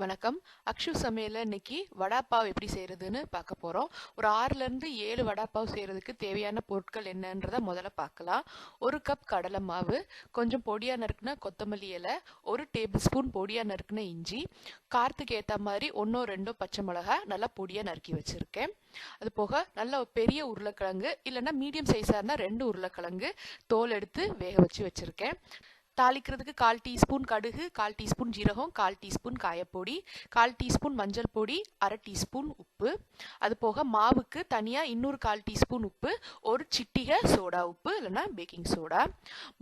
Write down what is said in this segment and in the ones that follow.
வணக்கம். அக்ஷு சமையலில் இன்னைக்கு வடாப்பாவ் எப்படி செய்கிறதுன்னு பார்க்க போகிறோம் ஒரு ஆறுலேருந்து ஏழு வடாப்பாவ் செய்கிறதுக்கு தேவையான பொருட்கள் என்னன்றதை முதல்ல பார்க்கலாம். ஒரு கப் கடலை மாவு கொஞ்சம் பொடியாக நறுக்குன கொத்தமல்லி இலை ஒரு டேபிள் ஸ்பூன் பொடியாக நறுக்குன இஞ்சி காரத்துக்கு ஏற்ற மாதிரி ஒன்றோ ரெண்டோ பச்சை மிளகா நல்லா பொடியாக நறுக்கி வச்சுருக்கேன். அது போக நல்ல பெரிய உருளைக்கிழங்கு இல்லைன்னா மீடியம் சைஸாக இருந்தால் ரெண்டு உருளைக்கிழங்கு தோல் எடுத்து வேக வச்சு வச்சுருக்கேன். தாளிக்கிறதுக்கு கால் டீஸ்பூன் கடுகு கால் டீஸ்பூன் ஜீரகம் கால் டீஸ்பூன் காயப்பொடி கால் டீஸ்பூன் மஞ்சள் பொடி அரை டீஸ்பூன் உப்பு. அது போக மாவுக்கு தனியாக இன்னொரு கால் டீஸ்பூன் உப்பு ஒரு சிட்டிகை சோடா உப்பு இல்லைன்னா பேக்கிங் சோடா.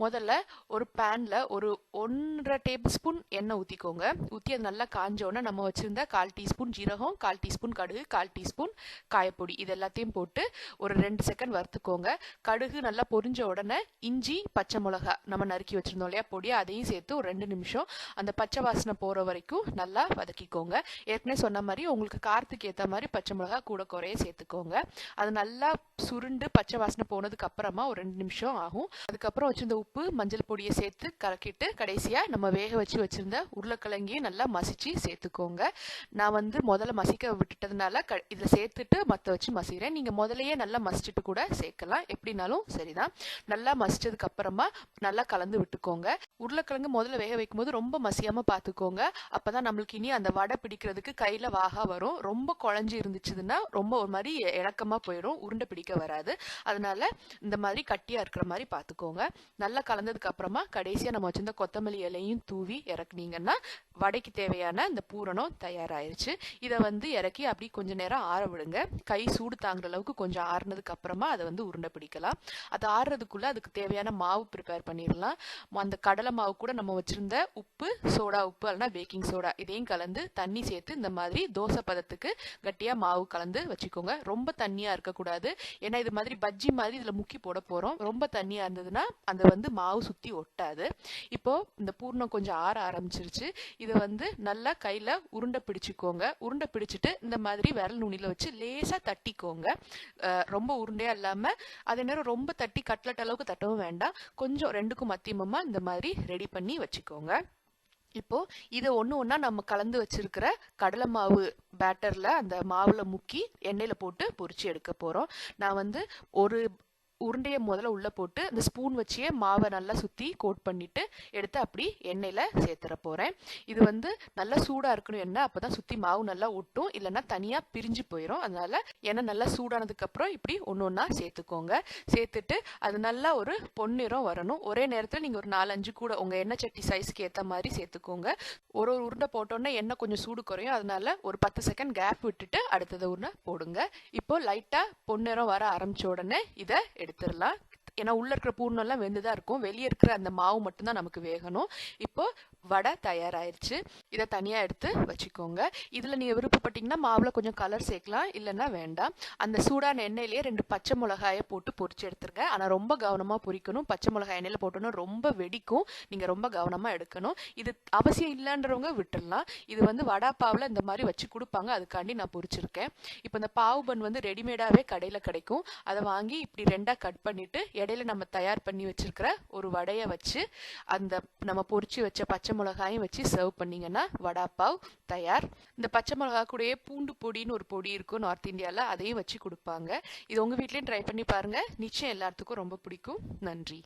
முதல்ல ஒரு பேனில் ஒரு ஒன்றரை டேபிள் ஸ்பூன் எண்ணெய் ஊற்றிக்கோங்க ஊற்றி அது நல்லா காஞ்சோன்னே நம்ம வச்சுருந்த கால் டீஸ்பூன் ஜீரகம் கால் டீஸ்பூன் கடுகு கால் டீஸ்பூன் காயப்பொடி இது எல்லாத்தையும் போட்டு ஒரு ரெண்டு செகண்ட் வறுத்துக்கோங்க. கடுகு நல்லா பொரிஞ்ச உடனே இஞ்சி பச்சை மிளகா நம்ம நறுக்கி வச்சுருந்தோம் இல்லையா பொடி அதையும் சேர்த்து ஒரு ரெண்டு நிமிஷம் அந்த பச்சை வாசனை போகிற வரைக்கும் நல்லா வதக்கிக்கோங்க. ஏற்கனவே சொன்ன மாதிரி உங்களுக்கு காரத்துக்கு ஏற்ற மாதிரி பச்சை மிளகா கூட குறைய சேர்த்துக்கோங்க. அது நல்லா சுருண்டு பச்சை வாசனை போனதுக்கு அப்புறமா ஒரு ரெண்டு நிமிஷம் ஆகும். அதுக்கப்புறம் வச்சிருந்த உப்பு மஞ்சள் பொடியை சேர்த்து கலக்கிட்டு கடைசியாக நம்ம வேக வச்சு வச்சிருந்த உருளைக்கிழங்கையும் நல்லா மசிச்சு சேர்த்துக்கோங்க. நான் வந்து முதல்ல மசிக்க விட்டுட்டதுனால க இதில் சேர்த்துட்டு மற்ற வச்சு மசிக்கிறேன். நீங்கள் முதலையே நல்லா மசிச்சுட்டு கூட சேர்க்கலாம். எப்படினாலும் சரிதான். நல்லா மசிச்சதுக்கு அப்புறமா நல்லா கலந்து விட்டுக்கோங்க. உருளைக்கிழங்கு முதல்ல வேக வைக்கும்போது ரொம்ப மசியாம பார்த்துக்கோங்க அப்பதான் நம்மளுக்கு இனி அந்த வடை பிடிக்கிறதுக்கு கையில வாகா வரும். ரொம்ப குழஞ்சி இருந்துச்சுன்னா ரொம்ப ஒரு மாதிரி இறக்கமா போயிடும் உருண்டை பிடிக்க வராது. அதனால இந்த மாதிரி கட்டியா இருக்கிற மாதிரி பார்த்துக்கோங்க நல்லா கலந்ததுக்கு அப்புறமா கடைசியா நம்ம வச்சிருந்த கொத்தமல்லி இலையும் தூவி இறக்குனீங்கன்னா வடைக்கு தேவையான இந்த பூரணம் தயாராயிருச்சு. இதை வந்து இறக்கி அப்படி கொஞ்ச நேரம் ஆற விடுங்க. கை சூடு தாங்குற அளவுக்கு கொஞ்சம் ஆறுனதுக்கு அப்புறமா அதை வந்து உருண்டை பிடிக்கலாம். அது ஆறுறதுக்குள்ள அதுக்கு தேவையான மாவு ப்ரிப்பேர் பண்ணிடலாம். அந்த கடலை மாவு கூட நம்ம வச்சிருந்த உப்பு சோடா உப்பு இல்லைனா பேக்கிங் சோடா இதையும் கலந்து தண்ணி சேர்த்து இந்த மாதிரி தோசை பதத்துக்கு கட்டியாக மாவு கலந்து வச்சுக்கோங்க. ரொம்ப தண்ணியாக இருக்கக்கூடாது. ஏன்னா இது மாதிரி பஜ்ஜி மாதிரி இதில் முக்கி போட போகிறோம் ரொம்ப தண்ணியாக இருந்ததுன்னா அந்த வந்து மாவு சுற்றி ஒட்டாது. இப்போது இந்த பூர்ணம் கொஞ்சம் ஆற ஆரம்பிச்சிருச்சு. இதை வந்து நல்லா கையில் உருண்டை பிடிச்சிக்கோங்க. உருண்டை பிடிச்சிட்டு இந்த மாதிரி விரல் நுனியில் வச்சு லேசாக தட்டிக்கோங்க. ரொம்ப உருண்டையாக இல்லாமல் அதே நேரம் ரொம்ப தட்டி கட்லட் அளவுக்கு தட்டவும் வேண்டாம். கொஞ்சம் ரெண்டுக்கும் மத்தியமமாக இந்த மாதிரி ரெடி பண்ணி வச்சுக்கோங்க. இப்போ இதை ஒன்று ஒன்றா நம்ம கலந்து வச்சிருக்கிற கடலை மாவு பேட்டரில் அந்த மாவில் முக்கி எண்ணெயில் போட்டு பொறிச்சு எடுக்க போகிறோம் நான் வந்து ஒரு உருண்டையை முதல்ல உள்ளே போட்டு அந்த ஸ்பூன் வச்சே மாவை நல்லா சுற்றி கோட் பண்ணிவிட்டு எடுத்து அப்படி எண்ணெயில் சேர்த்துற போகிறேன் இது வந்து நல்லா சூடாக இருக்கணும் எண்ணெய் அப்போ தான் சுற்றி மாவு நல்லா ஒட்டும். இல்லைன்னா தனியாக பிரிஞ்சு போயிடும் அதனால எண்ணெய் நல்லா சூடானதுக்கப்புறம் இப்படி ஒன்று ஒன்றா சேர்த்துக்கோங்க. சேர்த்துட்டு அது நல்லா ஒரு பொன்னிறம் வரணும். ஒரே நேரத்தில் நீங்கள் ஒரு நாலஞ்சு கூட உங்கள் எண்ணெய் சட்டி சைஸ்க்கு ஏற்ற மாதிரி சேர்த்துக்கோங்க. ஒரு ஒரு உருண்டை போட்டோன்னே எண்ணெய் கொஞ்சம் சூடு குறையும். அதனால ஒரு பத்து செகண்ட் கேப் விட்டுட்டு அடுத்தது உருண்டை போடுங்க. இப்போ லைட்டாக பொன்னிறம் வர ஆரம்பித்த உடனே இதை எடுத்துடலாம் ஏன்னா உள்ள இருக்கிற பூர்ணம்லாம் வெந்துதான் இருக்கும். வெளியே இருக்கிற அந்த மாவு மட்டும்தான் நமக்கு வேகணும். இப்போ வடை தயாராயிருச்சு. இதை தனியாக எடுத்து வச்சுக்கோங்க. இதில் நீங்கள் விருப்பப்பட்டீங்கன்னா மாவில் கொஞ்சம் கலர் சேர்க்கலாம். இல்லைன்னா வேண்டாம். அந்த சூடான எண்ணெயிலேயே ரெண்டு பச்சை மிளகாயை போட்டு பொரிச்சு எடுத்துருங்க. ஆனால் ரொம்ப கவனமாக பொரிக்கணும். பச்சை மிளகாய் எண்ணெயில் போட்டோன்னா ரொம்ப வெடிக்கும். நீங்கள் ரொம்ப கவனமாக எடுக்கணும். இது அவசியம் இல்லைன்றவங்க விட்டுடலாம் இது வந்து வடாப்பாவில் இந்த மாதிரி வச்சு கொடுப்பாங்க. அதுக்காண்டி நான் பொரிச்சிருக்கேன். இப்போ இந்த பாவு பன் வந்து ரெடிமேடாகவே கடையில் கிடைக்கும். அதை வாங்கி இப்படி ரெண்டாக கட் பண்ணிவிட்டு இடையில நம்ம தயார் பண்ணி வச்சிருக்கிற ஒரு வடையை வச்சு அந்த நம்ம பொறிச்சு வச்ச பச்சை மிளகாயும் வச்சு சர்வ் பண்ணிங்கன்னா வடாப்பாவ் தயார். இந்த பச்சை மிளகா கூடயே பூண்டு பொடின்னு ஒரு பொடி இருக்கும் நார்த் இந்தியாவில் அதையும் வச்சு கொடுப்பாங்க. இது உங்கள் வீட்லேயும் ட்ரை பண்ணி பாருங்கள் நிச்சயம் எல்லாத்துக்கும் ரொம்ப பிடிக்கும். நன்றி.